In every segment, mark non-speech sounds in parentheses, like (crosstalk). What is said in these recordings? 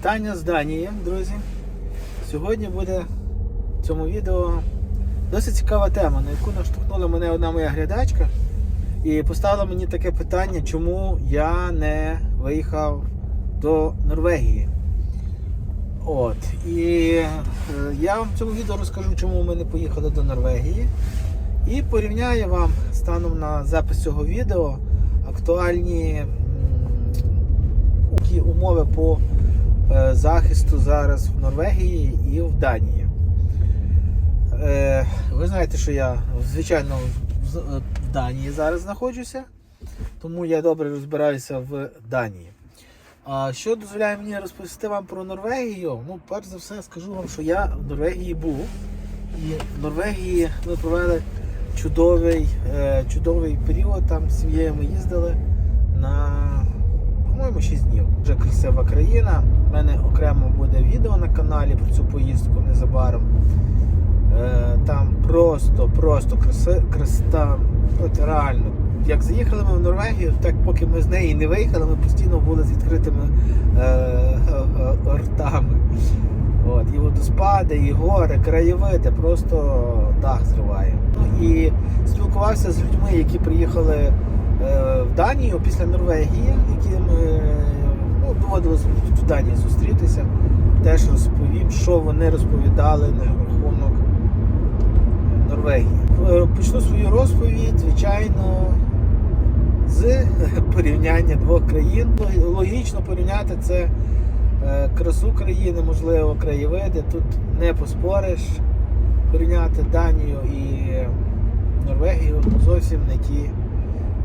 Таня з Данії, друзі. Сьогодні буде в цьому відео досить цікава тема, на яку наштовхнула мене одна моя глядачка і поставила мені таке питання, чому я не виїхав до Норвегії. От. І е, я вам в цьому відео розкажу, чому ми не поїхали до Норвегії. І порівняю вам станом на запис цього відео актуальні умови по захисту зараз в Норвегії і в Данії. Е, ви знаєте, що я, звичайно, в, в Данії зараз знаходжуся, тому я добре розбираюся в Данії. А що дозволяє мені розповісти вам про Норвегію? Ну, перш за все, скажу вам, що я в Норвегії був. І в Норвегії ми провели чудовий, е, чудовий період. Там з сім'єю ми їздили на, по-моєму, 6 днів. Дуже красива країна. У мене окремо буде відео на каналі про цю поїздку незабаром. Е, там просто, просто краси, реально. Як заїхали ми в Норвегію, так поки ми з неї не виїхали, ми постійно були з відкритими е, е, ртами. От, і водоспади, і гори, краєвиди, просто дах зриває. Ну і спілкувався з людьми, які приїхали в Данію після Норвегії, яким е, ну, доводилося в Данії зустрітися. Теж розповім, що вони розповідали на рахунок Норвегії. Е, Почну свою розповідь, звичайно, з (laughs) порівняння двох країн. Логічно порівняти це е, красу країни, можливо, краєвиди. Тут не поспориш. Порівняти Данію і Норвегію зовсім не ті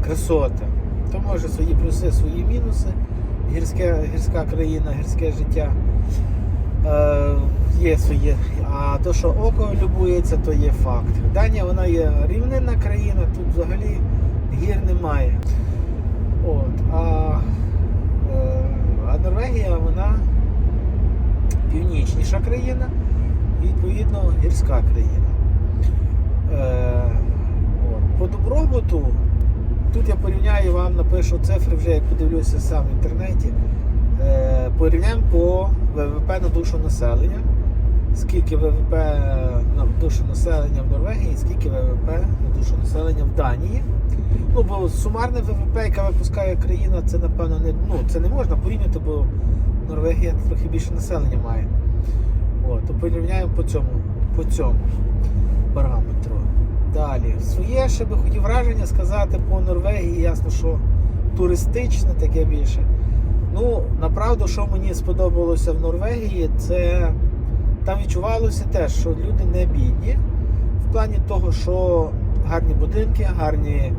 красоти. То може свої плюси, свої мінуси. Гірське, гірська країна, гірське життя е, є своє. А то, що око любується, то є факт. Данія вона є рівнинна країна, тут взагалі гір немає. От, а, е, а Норвегія вона північніша країна, відповідно гірська країна. Е, от. По добробуту, тут я порівняю вам, напишу цифри вже, як подивлюся сам в інтернеті. Е, порівняємо по ВВП на душу населення. Скільки ВВП на душу населення в Норвегії, і скільки ВВП на душу населення в Данії. Ну, бо сумарне ВВП, яке випускає країна, це напевно не ну, це не можна порівняти, бо Норвегія трохи більше населення має. От, то порівняємо по цьому, по цьому параметру. Далі. Своє ще би хотів враження сказати по Норвегії, ясно, що туристичне таке більше. Ну, направду, що мені сподобалося в Норвегії, це там відчувалося теж, що люди не бідні. В плані того, що гарні будинки, гарні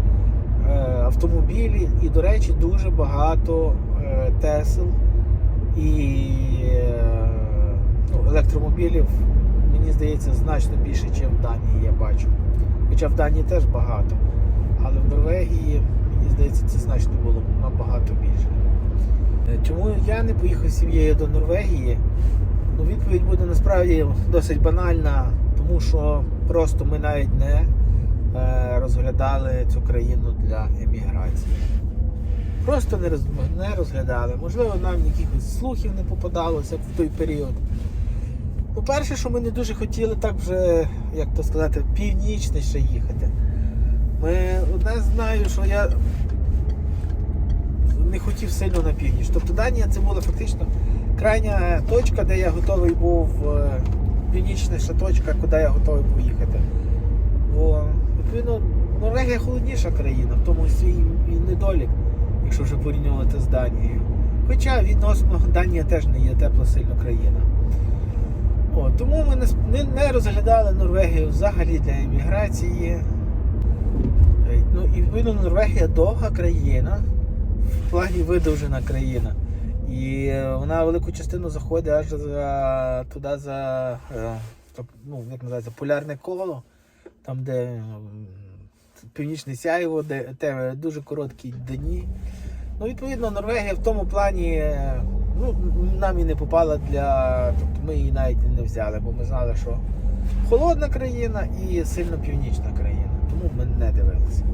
е, автомобілі, і, до речі, дуже багато е, Тесел і е, ну, електромобілів, мені здається, значно більше, ніж в Данії я бачу. Хоча в Данії теж багато. Але в Норвегії, мені здається, це значно було набагато більше. Е, Чому я не поїхав з сім'єю до Норвегії? Ну, відповідь буде насправді досить банальна, тому що просто ми навіть не е, розглядали цю країну для еміграції. Просто не розглядали. Можливо, нам якихось слухів не попадалося в той період. По-перше, що ми не дуже хотіли так вже, як то сказати, північніше їхати. Ми одне знаю, що я не хотів сильно на північ. Тобто Данія це була фактично крайня точка, де я готовий був, е, північніша точка, куди я готовий поїхати. Бо, відповідно, Норвегія холодніша країна, в тому свій і недолік, якщо вже порівнювати з Данією. Хоча відносно Данія теж не є тепла сильно країна. О, тому ми не, не, розглядали Норвегію взагалі для еміграції. Е, Ну і відповідно Норвегія довга країна, в плані видовжена країна. І е, вона велику частину заходить аж за, туди за е, ну, як називається, полярне коло, там де північне сяйво, де те, дуже короткі дні. Ну, відповідно, Норвегія в тому плані е, ну, нам і не попала для. Тобто ми її навіть не взяли, бо ми знали, що холодна країна і сильно північна країна. Тому ми не дивилися.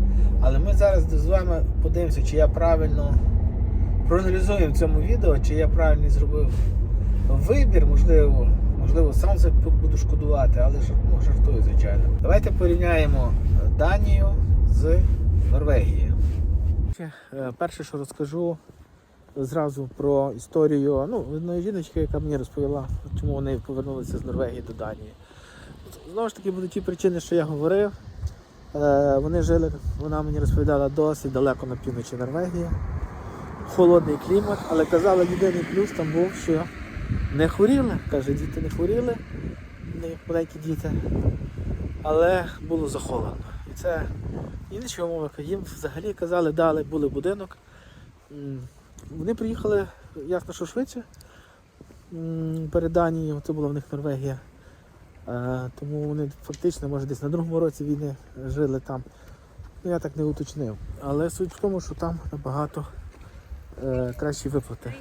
Але ми зараз з вами подивимося, чи я правильно проаналізуємо в цьому відео, чи я правильно зробив вибір, можливо, можливо, сам за буду шкодувати, але ну, жартую, звичайно. Давайте порівняємо Данію з Норвегією. Е, Перше, що розкажу зразу про історію ну, одної жіночки, яка мені розповіла, чому вони повернулися з Норвегії до Данії. Знову ж таки, будуть ті причини, що я говорив. Е, Вони жили, вона мені розповідала досить далеко на півночі Норвегії. Холодний клімат, але казала, єдиний плюс там був, що не хворіли. Каже, діти не хворіли, маленькі діти, але було захолодно. І це інші умови. Їм взагалі казали, дали, були будинок. Вони приїхали, ясно, що швидше перед Данією, це була в них Норвегія. Е, Тому вони фактично, може, десь на другому році війни жили там. Ну, я так не уточнив. Але суть в тому, що там набагато е, кращі виплати.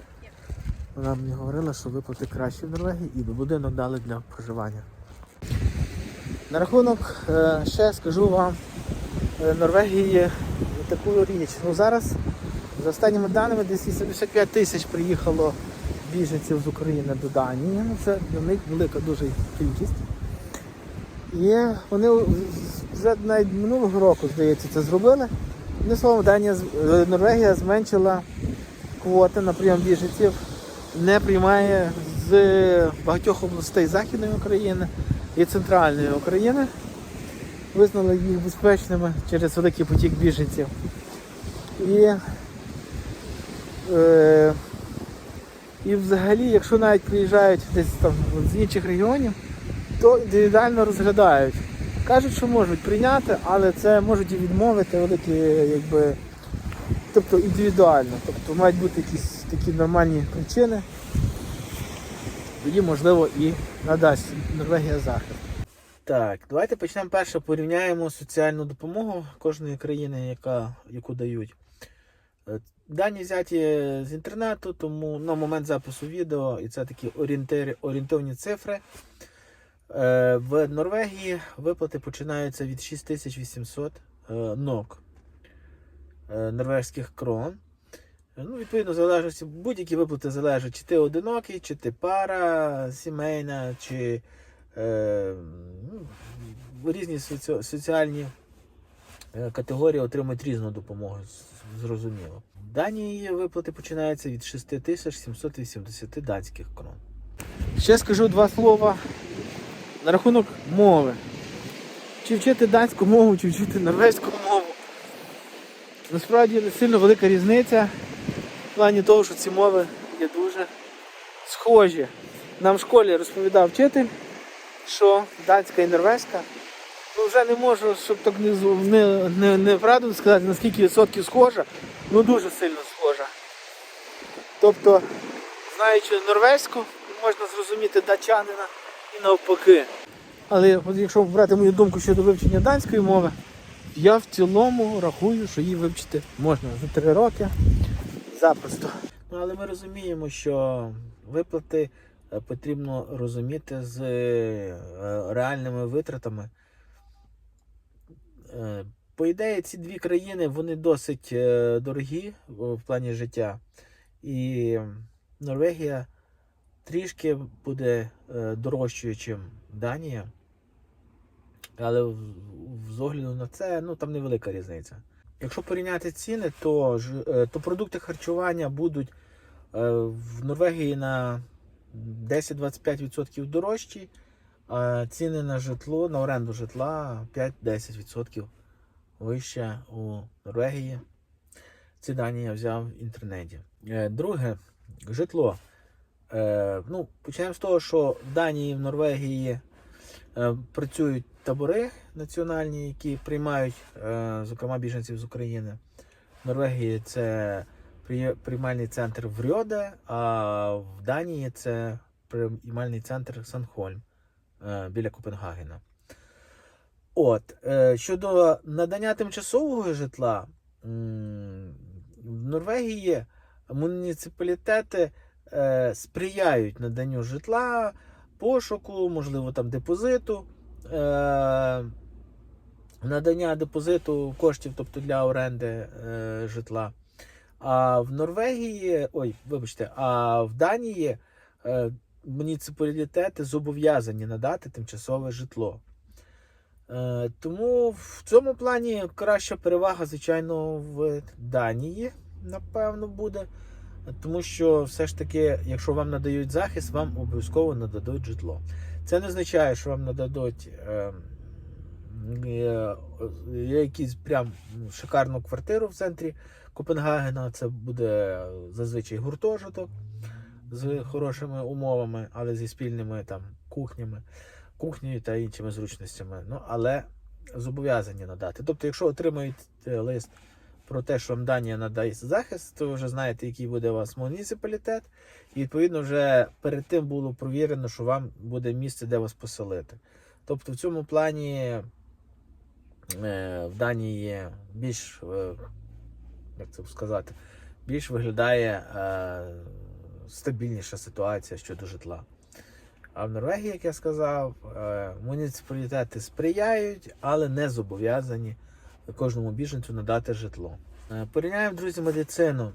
Вона мені говорила, що виплати кращі в Норвегії і будинок дали для проживання. На рахунок е, ще скажу вам е, Норвегії таку річ. Ну, зараз, за останніми даними, десь 85 тисяч приїхало біженців з України до Данії. Ну, це для них велика дуже кількість. І вони вже навіть минулого року, здається, це зробили. Одним словом, Данія, е, Норвегія зменшила квоти на прийом біженців, не приймає з багатьох областей Західної України і Центральної України. Визнали їх безпечними через великий потік біженців. І, е, і взагалі, якщо навіть приїжджають десь там з інших регіонів, то індивідуально розглядають. Кажуть, що можуть прийняти, але це можуть і відмовити великі, якби, тобто індивідуально. Тобто мають бути якісь такі нормальні причини. Тоді, можливо, і надасть Норвегія захист. Так, давайте почнемо перше, порівняємо соціальну допомогу кожної країни, яка, яку дають. Дані взяті з інтернету, тому на момент запису відео, і це такі орієнтири, орієнтовні цифри. Е, В Норвегії виплати починаються від 6800 е, нок е, норвезьких крон. Ну, відповідно, залежності, будь-які виплати залежать, чи ти одинокий, чи ти пара сімейна, чи е, ну, різні соці- соціальні категорії отримують різну допомогу, зрозуміло. В Данії виплати починаються від 6780 датських крон. Ще скажу два слова на рахунок мови. Чи вчити датську мову, чи вчити норвезьку мову. Насправді не сильно велика різниця в плані того, що ці мови є дуже схожі. Нам в школі розповідав вчитель, що датська і норвезька. Ну вже не можу, щоб так не, не, не, не правду сказати, наскільки відсотків схожа, ну дуже сильно схожа. Тобто, знаючи норвезьку, можна зрозуміти датчанина і навпаки. Але от якщо брати мою думку щодо вивчення данської мови, я в цілому рахую, що її вивчити можна за три роки запросто. Ну, але ми розуміємо, що виплати е, потрібно розуміти з е, реальними витратами. Е, По ідеї, ці дві країни вони досить е, дорогі в плані життя. І Норвегія трішки буде е, дорожчою, ніж Данія. Але з огляду на це, ну там невелика різниця. Якщо порівняти ціни, то, то продукти харчування будуть в Норвегії на 10-25% дорожчі, ціни на житло, на оренду житла 5-10% вище у Норвегії. Ці дані я взяв в інтернеті. Е, Друге, житло. Е, ну, почнемо з того, що в Данії в Норвегії е, працюють табори національні, які приймають, е, зокрема, біженців з України. В Норвегії це приймальний центр в Рьоде, а в Данії це приймальний центр Санхольм е, біля Копенгагена. От, е, щодо надання тимчасового житла, в Норвегії муніципалітети е, сприяють наданню житла, пошуку, можливо, там депозиту, е, надання депозиту коштів, тобто для оренди е, житла. А в Норвегії, ой, вибачте, а в Данії е, муніципалітети зобов'язані надати тимчасове житло. Е, Тому в цьому плані краща перевага, звичайно, в Данії, напевно, буде. Тому що все ж таки, якщо вам надають захист, вам обов'язково нададуть житло. Це не означає, що вам нададуть е, е, якісь прям шикарну квартиру в центрі Копенгагена. Це буде зазвичай гуртожиток з хорошими умовами, але зі спільними там кухнями, кухнею та іншими зручностями. Ну, але зобов'язані надати. Тобто, якщо отримаєте лист про те, що вам Данія надасть захист, то ви вже знаєте, який буде у вас муніципалітет. І відповідно вже перед тим було провірено, що вам буде місце, де вас поселити. Тобто в цьому плані е, в Данії більш, е, як це сказати, більш виглядає е, стабільніша ситуація щодо житла. А в Норвегії, як я сказав, е, муніципалітети сприяють, але не зобов'язані кожному біженцю надати житло. Е, Порівняємо, друзі, медицину.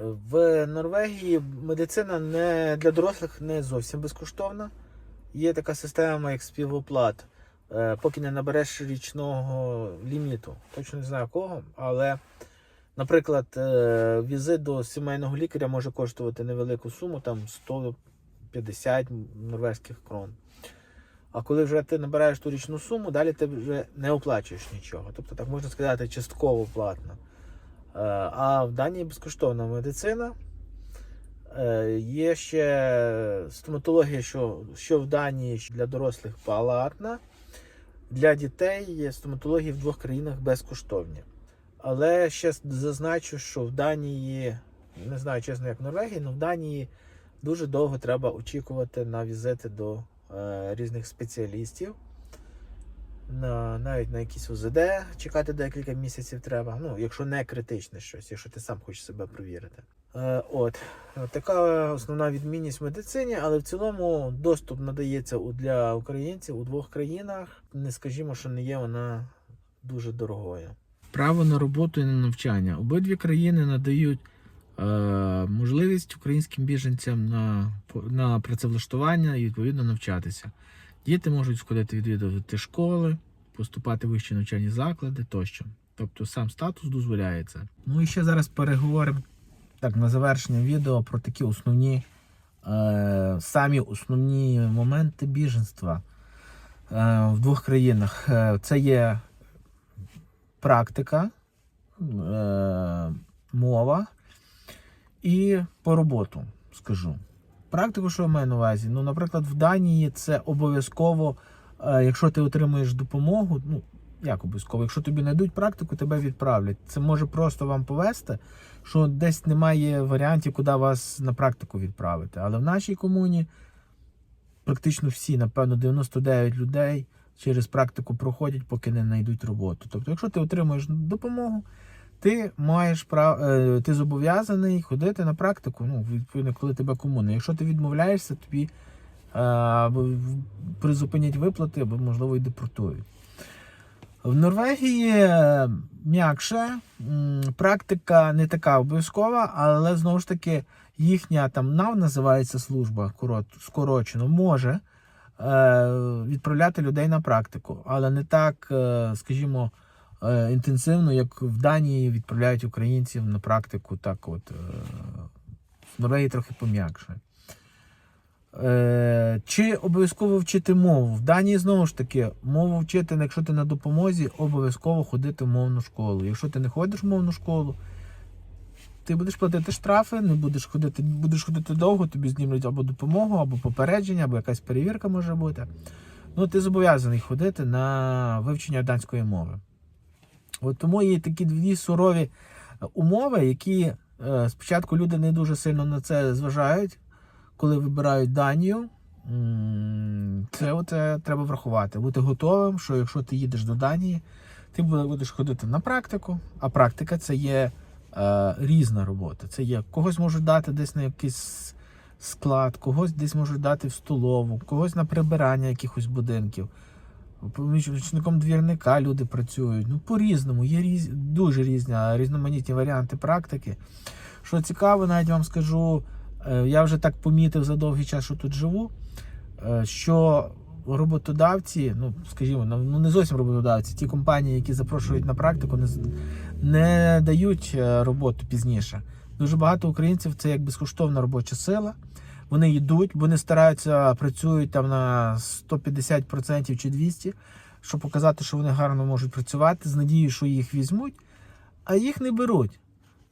В Норвегії медицина не, для дорослих не зовсім безкоштовна. Є така система, як співоплат. Е, Поки не набереш річного ліміту. Точно не знаю кого, але, наприклад, е, візит до сімейного лікаря може коштувати невелику суму, там 150 норвезьких крон. А коли вже ти набираєш ту річну суму, далі ти вже не оплачуєш нічого. Тобто, так можна сказати, частково платно. Е, А в Данії безкоштовна медицина. Е, Є ще стоматологія, що, що в Данії для дорослих платна. Для дітей є стоматології в двох країнах безкоштовні. Але ще зазначу, що в Данії, не знаю чесно, як в Норвегії, але в Данії дуже довго треба очікувати на візити до е, різних спеціалістів. На, навіть на якісь УЗД чекати декілька місяців треба. Ну, якщо не критичне щось, якщо ти сам хочеш себе провірити. Е, от. Така основна відмінність в медицині, але в цілому доступ надається для українців у двох країнах. Не скажімо, що не є вона дуже дорогою. Право на роботу і на навчання. Обидві країни надають е, можливість українським біженцям на, на працевлаштування і відповідно навчатися. Діти можуть сходити відвідувати школи, поступати в вищі навчальні заклади тощо. Тобто сам статус дозволяє це. Ну і ще зараз переговоримо так на завершення відео про такі основні, е, самі основні моменти біженства е, в двох країнах. Е, це є практика, е, мова і по роботу, скажу. Практику, що я маю на увазі? Ну, наприклад, в Данії це обов'язково, е, якщо ти отримуєш допомогу, ну, як обов'язково, якщо тобі знайдуть практику, тебе відправлять. Це може просто вам повести, що десь немає варіантів, куди вас на практику відправити. Але в нашій комуні практично всі, напевно, 99 людей через практику проходять, поки не знайдуть роботу. Тобто, якщо ти отримуєш допомогу, ти маєш прав... е, ти зобов'язаний ходити на практику, ну, відповідно, коли тебе комуна. Якщо ти відмовляєшся, тобі е, або призупинять виплати, або, можливо, і депортують. В Норвегії е, м'якше, практика не така обов'язкова, але знову ж таки їхня там НАВ називається служба скорочено, може відправляти людей на практику, але не так, е, скажімо, е, інтенсивно, як в Данії відправляють українців на практику. Так от, е, в Норвегії трохи пом'якше. Е, чи обов'язково вчити мову? В Данії знову ж таки, мову вчити, якщо ти на допомозі, обов'язково ходити в мовну школу. Якщо ти не ходиш в мовну школу, ти будеш платити штрафи, не будеш ходити, будеш ходити довго, тобі знімуть або допомогу, або попередження, або якась перевірка може бути. Ну, ти зобов'язаний ходити на вивчення данської мови. От тому є такі дві сурові умови, які е, спочатку люди не дуже сильно на це зважають, коли вибирають Данію. Це от, треба врахувати. Бути готовим, що якщо ти їдеш до Данії, ти будеш ходити на практику, а практика це є різна робота. Це є когось можуть дати десь на якийсь склад, когось десь можуть дати в столову, когось на прибирання якихось будинків. Помічником двірника люди працюють. Ну, по-різному, є різ... дуже різні, різноманітні варіанти практики. Що цікаво, навіть вам скажу, Е, Я вже так помітив за довгий час, що тут живу, е, що роботодавці, ну скажімо, ну не зовсім роботодавці, ті компанії, які запрошують на практику, не, не дають е, роботу пізніше. Дуже багато українців це як безкоштовна робоча сила. Вони йдуть, вони стараються, працюють там на 150% чи 200%, щоб показати, що вони гарно можуть працювати, з надією, що їх візьмуть, а їх не беруть.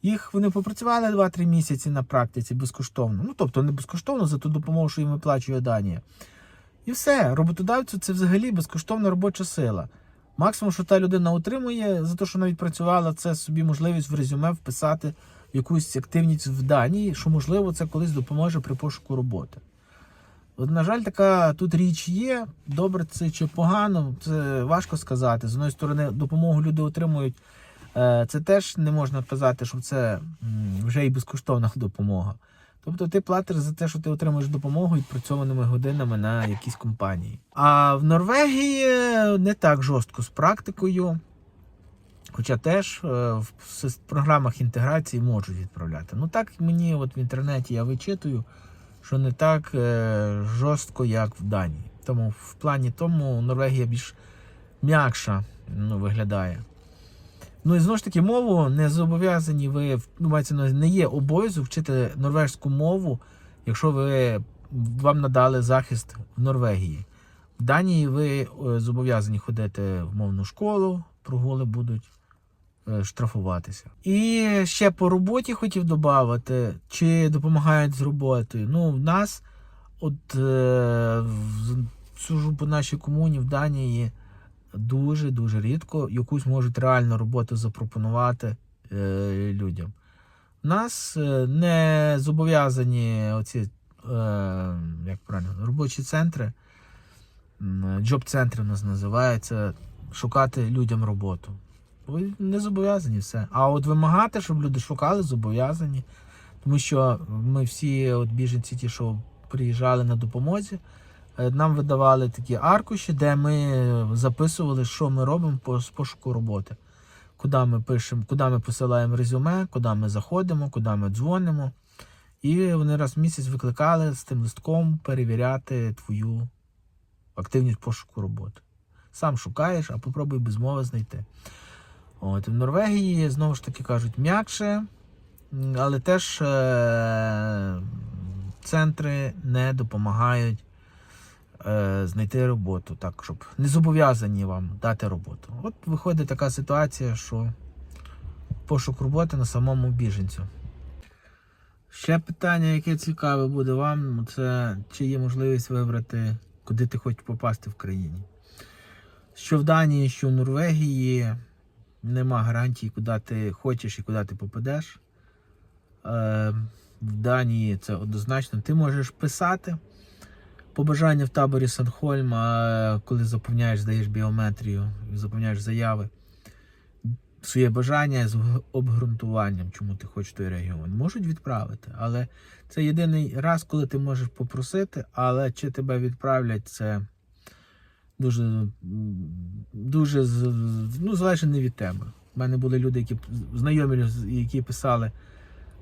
Їх вони попрацювали 2-3 місяці на практиці безкоштовно. Ну тобто не безкоштовно за ту допомогу, що їм виплачує Данія. І все, роботодавцю це взагалі безкоштовна робоча сила. Максимум, що та людина отримує за те, що вона відпрацювала, це собі можливість в резюме вписати якусь активність в Данії, що можливо це колись допоможе при пошуку роботи. От, на жаль, така тут річ є. Добре це чи погано, це важко сказати. З одної сторони, допомогу люди отримують. Е, Це теж не можна казати, що це вже і безкоштовна допомога. Тобто ти платиш за те, що ти отримуєш допомогу відпрацьованими годинами на якійсь компанії. А в Норвегії не так жорстко з практикою. Хоча теж е, в програмах інтеграції можуть відправляти. Ну так мені от в інтернеті я вичитую, що не так е, жорстко, як в Данії. Тому в плані тому Норвегія більш м'якша ну, виглядає. Ну і знову ж таки, мову не зобов'язані ви ну, мається не є обов'язок вчити норвежську мову, якщо ви вам надали захист в Норвегії. В Данії ви е, зобов'язані ходити в мовну школу, прогули будуть е, штрафуватися. І ще по роботі хотів додати, чи допомагають з роботою. Ну, в нас, от е, сужу по нашій комуні в Данії дуже дуже рідко якусь можуть реальну роботу запропонувати е, людям. У нас е, не зобов'язані оці, е, як правильно, робочі центри, джоб-центри у нас називаються, шукати людям роботу. Ви не зобов'язані все. А от вимагати, щоб люди шукали, зобов'язані. Тому що ми всі от біженці, ті, що приїжджали на допомозі, нам видавали такі аркуші, де ми записували, що ми робимо з пошуку роботи. Куди ми пишемо, куди ми посилаємо резюме, куди ми заходимо, куди ми дзвонимо. І вони раз в місяць викликали з тим листком перевіряти твою активність пошуку роботи. Сам шукаєш, а попробуй без мови знайти. От, в Норвегії, знову ж таки кажуть, м'якше, але теж е- центри не допомагають е- знайти роботу, так, щоб не зобов'язані вам дати роботу. От виходить така ситуація, що пошук роботи на самому біженцю. Ще питання, яке цікаве буде вам, це чи є можливість вибрати, куди ти хочеш попасти в країні. Що в Данії, що в Норвегії нема гарантії, куди ти хочеш і куди ти попадеш. Е, в Данії це однозначно. Ти можеш писати побажання в таборі Санхольм, коли заповняєш, здаєш біометрію, заповняєш заяви. Своє бажання з обґрунтуванням, чому ти хочеш той регіон. Можуть відправити, але це єдиний раз, коли ти можеш попросити, але чи тебе відправлять, це дуже, дуже ну, залежить не від тебе. У мене були люди, які знайомі, які писали,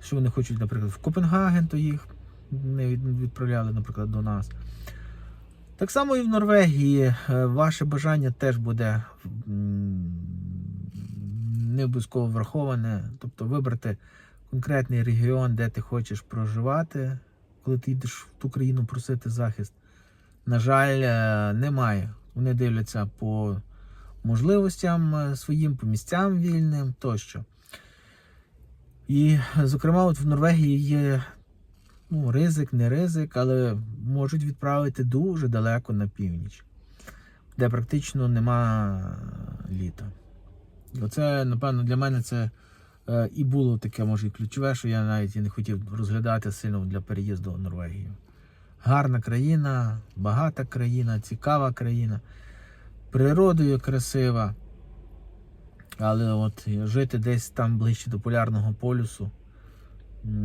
що вони хочуть, наприклад, в Копенгаген, то їх не відправляли, наприклад, до нас. Так само і в Норвегії е, ваше бажання теж буде не обов'язково враховане. Тобто вибрати конкретний регіон, де ти хочеш проживати, коли ти йдеш в ту країну просити захист. На жаль, е, немає. Вони дивляться по можливостям е, своїм, по місцям вільним тощо. І, зокрема, от в Норвегії є ну, ризик, не ризик, але можуть відправити дуже далеко на північ, де практично нема літа. Оце, напевно, для мене це е, і було таке, може, і ключове, що я навіть і не хотів розглядати сильно для переїзду в Норвегію. Гарна країна, багата країна, цікава країна, природою красива. Але от жити десь там ближче до полярного полюсу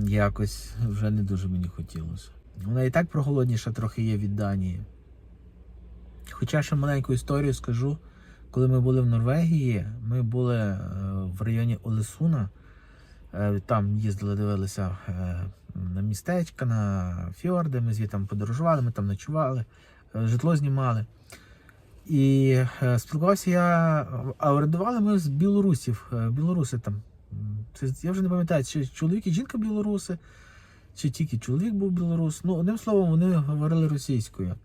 якось вже не дуже мені хотілося. Вона і так проголодніша трохи є від Данії. Хоча ще маленьку історію скажу, коли ми були в Норвегії, ми були е, в районі Олесуна. Е, Там їздили, дивилися е, на містечка, на фьорди. Ми звідти подорожували, ми там ночували, житло знімали. І спілкувався я, а орендували ми з білорусів. Білоруси там. Це, я вже не пам'ятаю, чи чоловік і жінка білоруси, чи тільки чоловік був білорус. Ну, одним словом, вони говорили російською.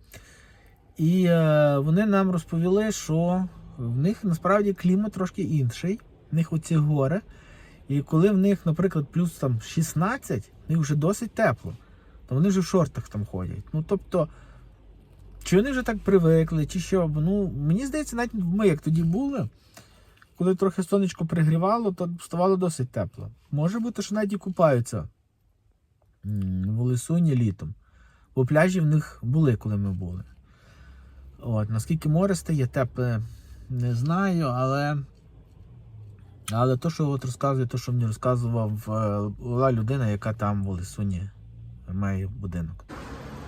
І е, вони нам розповіли, що в них насправді клімат трошки інший. В них оці гори. І коли в них, наприклад, плюс там 16, в них вже досить тепло, то вони вже в шортах там ходять. Ну тобто, чи вони вже так привикли, чи що. Ну, мені здається, навіть ми як тоді були, коли трохи сонечко пригрівало, то ставало досить тепло. Може бути, що навіть і купаються в Лисуні літом. Бо пляжі в них були, коли ми були. От, наскільки море стає тепле, не знаю, але. Але то, що от розказує, то, що мені розказував, е, була людина, яка там в Лисуні має будинок.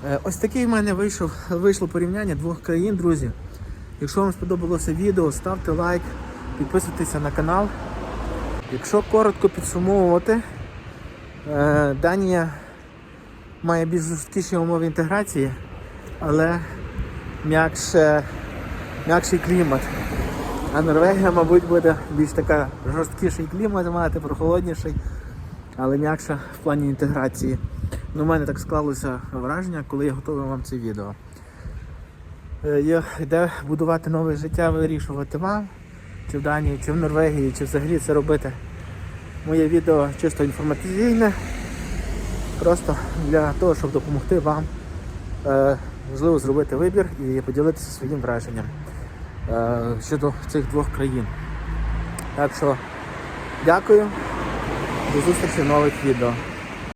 Е, Ось такий в мене вийшов, вийшло порівняння двох країн, друзі. Якщо вам сподобалося відео, ставте лайк, підписуйтеся на канал. Якщо коротко підсумовувати, е, Данія має більш жорсткіші умови інтеграції, але м'якше, м'якший клімат. А Норвегія, мабуть, буде більш така жорсткіший клімат мати, прохолодніший, але м'якша в плані інтеграції. Ну, у мене так склалося враження, коли я готував вам це відео. Е, Де будувати нове життя, вирішувати вам, чи в Данії, чи в Норвегії, чи взагалі це робити. Моє відео чисто інформаційне, просто для того, щоб допомогти вам е, можливо зробити вибір і поділитися своїм враженням е, щодо цих двох країн. Так що дякую, до зустрічі в нових відео.